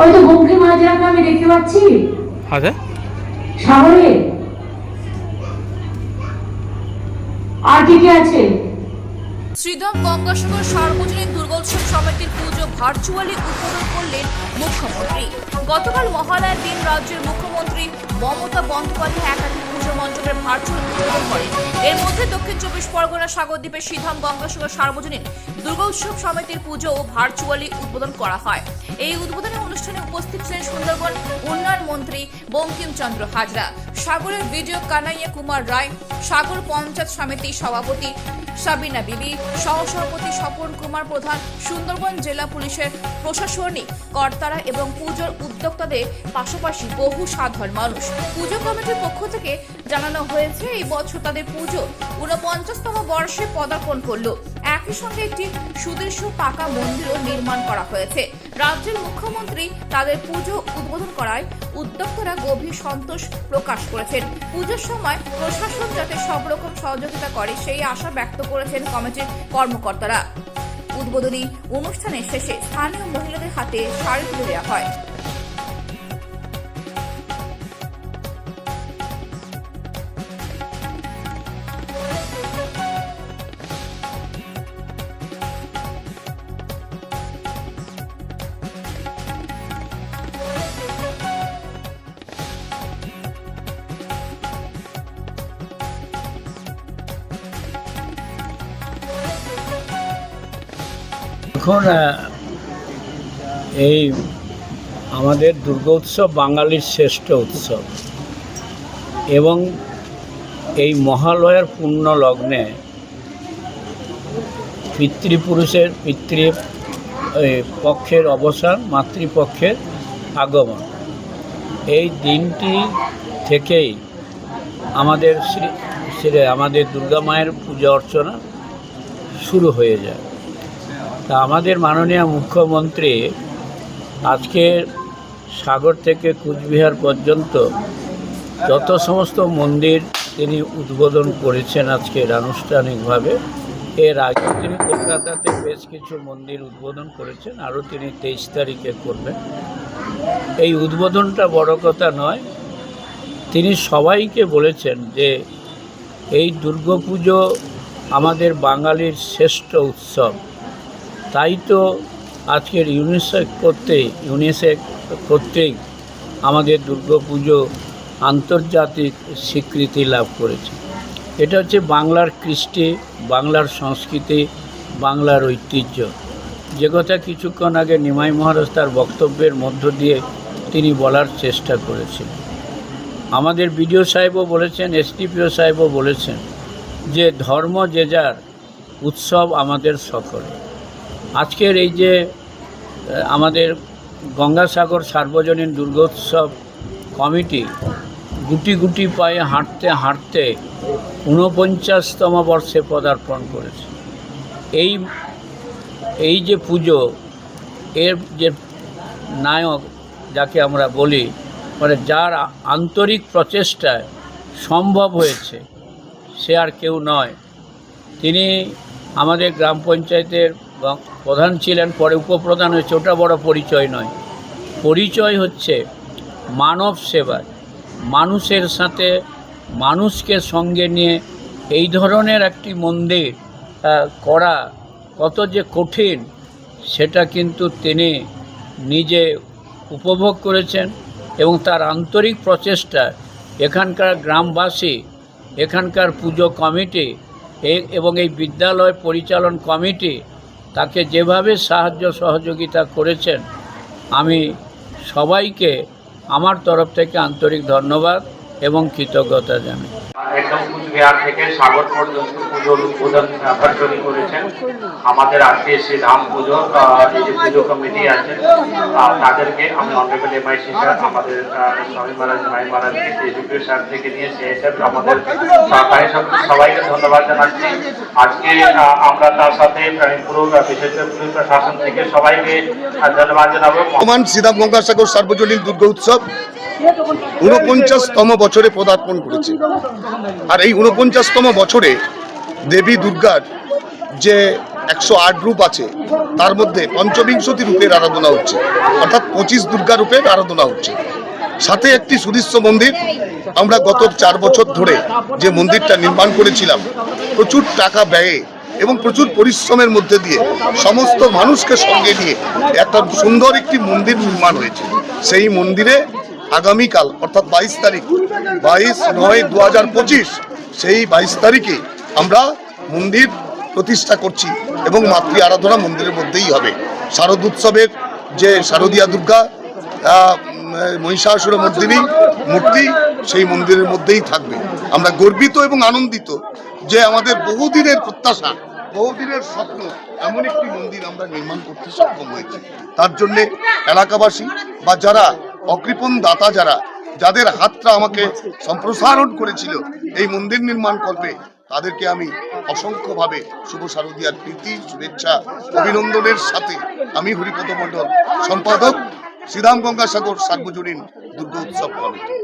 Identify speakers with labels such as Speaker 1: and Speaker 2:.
Speaker 1: ওই তো বঙ্কিম হাজরাকে আমি দেখতে পাচ্ছি।
Speaker 2: আচ্ছা
Speaker 1: সাগরে? আর কি কি আছে?
Speaker 3: শ্রীদম গঙ্গাসাগর সার্বজনীন দুর্গোৎসব সমিতির পুজো ভার্চুয়ালি উদ্বোধন করলেন মুখ্যমন্ত্রী। গতকাল মহালয়ার দিন রাজ্যের মুখ্যমন্ত্রী মমতা বন্দ্যোপাধ্যায় একাধিক পুজো মণ্ডপের ভার্চুয়াল উদ্বোধন করেন। এর মধ্যে দক্ষিণ চব্বিশ পরগনা সাগরদ্বীপের সিধাম গঙ্গাসাগর সার্বজনীন দুর্গোৎসব সমিতির পুজো ও ভার্চুয়ালি উদ্বোধন করা হয়। এই উদ্বোধনী অনুষ্ঠানে উপস্থিত ছিলেন সুন্দরবন উন্নয়ন মন্ত্রী বঙ্কিমচন্দ্র হাজরা, সাগরের বিজয় কানাইয়া কুমার রায়, সাগর পঞ্চায়েত সমিতির সভাপতি সাবিনা বিবি, সহসভাপতি স্বপন কুমার প্রধান সুন্দরবন জেলা পুলিশের প্রশাসনিক কর্তারা এবং পুজোর উদ্যোক্তাদের পাশাপাশি বহু সাধারণ মানুষ। পুজো কমিটির পক্ষ থেকে জানানো হয়েছে, এই বছর তাদের পুজো ঊনপঞ্চাশতম বর্ষে পদার্পণ করল। একই সঙ্গে একটি সুদৃশ্য পাকা মন্দিরও নির্মাণ করা হয়েছে। রাজ্যের মুখ্যমন্ত্রী তাদের পুজো উদ্বোধন করায় উদ্যোক্তারা গভীর সন্তোষ প্রকাশ করেছেন। পুজোর সময় প্রশাসন যাতে সব রকম সহযোগিতা করে, সেই আশা ব্যক্ত করেছেন কমিটির কর্মকর্তারা। উদ্বোধনী অনুষ্ঠানের শেষে স্থানীয় মহিলাদের হাতে শাড়ি তুলে দেওয়া হয়।
Speaker 4: এখন এই আমাদের দুর্গোৎসব বাঙালির শ্রেষ্ঠ উৎসব। এবং এই মহালয়ার পূর্ণ লগ্নে পিতৃপুরুষের, পিতৃ পক্ষের অবসান, মাতৃপক্ষের আগমন। এই দিনটি থেকেই আমাদের শ্রী শ্রী, আমাদের দুর্গা মায়ের পূজা অর্চনা শুরু হয়ে যায়। তা আমাদের মাননীয় মুখ্যমন্ত্রী আজকে সাগর থেকে কুচবিহার পর্যন্ত যত সমস্ত মন্দির তিনি উদ্বোধন করেছেন আজকের আনুষ্ঠানিকভাবে, এর আগে তিনি কলকাতাতে বেশ কিছু মন্দির উদ্বোধন করেছেন, আরও তিনি তেইশ তারিখে করবেন। এই উদ্বোধনটা বড় কথা নয়, তিনি সবাইকে বলেছেন যে এই দুর্গাপুজো আমাদের বাঙালির শ্রেষ্ঠ উৎসব। তাই তো আজকের ইউনিসেফ করতে, ইউনিসেফ কর্তৃক আমাদের দুর্গাপুজো আন্তর্জাতিক স্বীকৃতি লাভ করেছে। এটা হচ্ছে বাংলার কৃষ্টি, বাংলার সংস্কৃতি, বাংলার ঐতিহ্য। যে কথা কিছুক্ষণ আগে নিমাই মহারাজ তার বক্তব্যের মধ্য দিয়ে তিনি বলার চেষ্টা করেছেন। আমাদের বিডিও সাহেবও বলেছেন, এসডিপিও সাহেবও বলেছেন যে ধর্ম যে যার, উৎসব আমাদের সকলে আজকের এই যে আমাদের গঙ্গাসাগর সার্বজনীন দুর্গোৎসব কমিটি গুটি গুটি পায়ে হাঁটতে হাঁটতে ঊনপঞ্চাশতম বর্ষে পদার্পণ করেছে। এই এই যে পুজো, এর যে নায়ক যাকে আমরা বলি মানে যার আন্তরিক প্রচেষ্টায় সম্ভব হয়েছে, সে আর কেউ নয়। তিনি আমাদের গ্রাম পঞ্চায়েতের গ- প্রধান ছিলেন, পরে উপপ্রধান হয়েছে, ওটা বড় পরিচয় নয়। পরিচয় হচ্ছে মানব সেবায় মানুষের সাথে মানুষকে সঙ্গে নিয়ে এই ধরনের একটি মন্দির করা কত যে কঠিন, সেটা কিন্তু তিনি নিজে উপভোগ করেছেন এবং তার আন্তরিক প্রচেষ্টা, এখানকার গ্রামবাসী, এখানকার পুজো কমিটি এবং এই বিদ্যালয় পরিচালন কমিটি তাকে যেভাবে সাহায্য সহযোগিতা করেছেন, আমি সবাইকে আমার তরফ থেকে আন্তরিক ধন্যবাদ এবং কৃতজ্ঞতা জানাই।
Speaker 5: একদম কুচবিহার থেকে সাগর পর্যন্ত পুজোর উদ্বোধন ভার্চুয়ালি করেছেন। আমাদের আজকে এসে ধাম পুজো এই যে পুজো কমিটি আছে তাদেরকে আমি অনারেবল এমআইসি স্যার আমাদের স্বামী মহারাজ, মাই মহারাজকে এসডিপিও স্যার থেকে নিয়ে সে হিসেবে আমাদের সরকারি সব- সবাইকে ধন্যবাদ জানাচ্ছি। আজকে আমরা তার সাথে পুরো বিশেষ পুলিশ প্রশাসন থেকে সবাইকে ধন্যবাদ জানাব।
Speaker 6: শ্রীরাম গঙ্গাসাগর সার্বজনীন দুর্গা উৎসব। ঊনপঞ্চাশতম বছরে পদার্পণ করেছে। আর এই উনপঞ্চাশতম বছরে দেবী দুর্গার যে একশো আট রূপ আছে, তার মধ্যে পঞ্চবিংশতি রূপের আরাধনা হচ্ছে। অর্থাৎ পঁচিশ দুর্গা রূপের আরাধনা হচ্ছে। সাথে একটি সুদৃশ্য মন্দির, আমরা গত চার বছর ধরে যে মন্দিরটা নির্মাণ করেছিলাম, প্রচুর টাকা ব্যয়ে এবং প্রচুর পরিশ্রমের মধ্যে দিয়ে সমস্ত মানুষকে সঙ্গে নিয়ে একটা সুন্দর একটি মন্দির নির্মাণ হয়েছে। সেই মন্দিরে আগামীকাল, অর্থাৎ বাইশ তারিখ, বাইশ নয় দু হাজার পঁচিশ, সেই বাইশ তারিখে আমরা মন্দির প্রতিষ্ঠা করছি এবং মাতৃ আরাধনা মন্দিরের মধ্যেই হবে। শারদ উৎসবের যে শারদীয়া দুর্গা মহিষাসুর মর্দিনী মূর্তি, সেই মন্দিরের মধ্যেই থাকবে। আমরা গর্বিত এবং আনন্দিত যে আমাদের বহুদিনের প্রত্যাশা, বহুদিনের স্বপ্ন, এমন একটি মন্দির আমরা নির্মাণ করতে সক্ষম হয়েছি। তার জন্যে এলাকাবাসী বা যারা অকৃপণ দাতা যারা, যাদের হাতটা আমাকে সম্প্রসারণ করেছিল এই মন্দির নির্মাণ করবে তাদেরকে আমি অসংখ্যভাবে শুভ শারদীয়ার প্রীতি, শুভেচ্ছা, অভিনন্দনের সাথে আমি হরিপদ মণ্ডল, সম্পাদক শ্রীরাম গঙ্গাসাগর সার্বজনীন দুর্গোৎসব কমিটি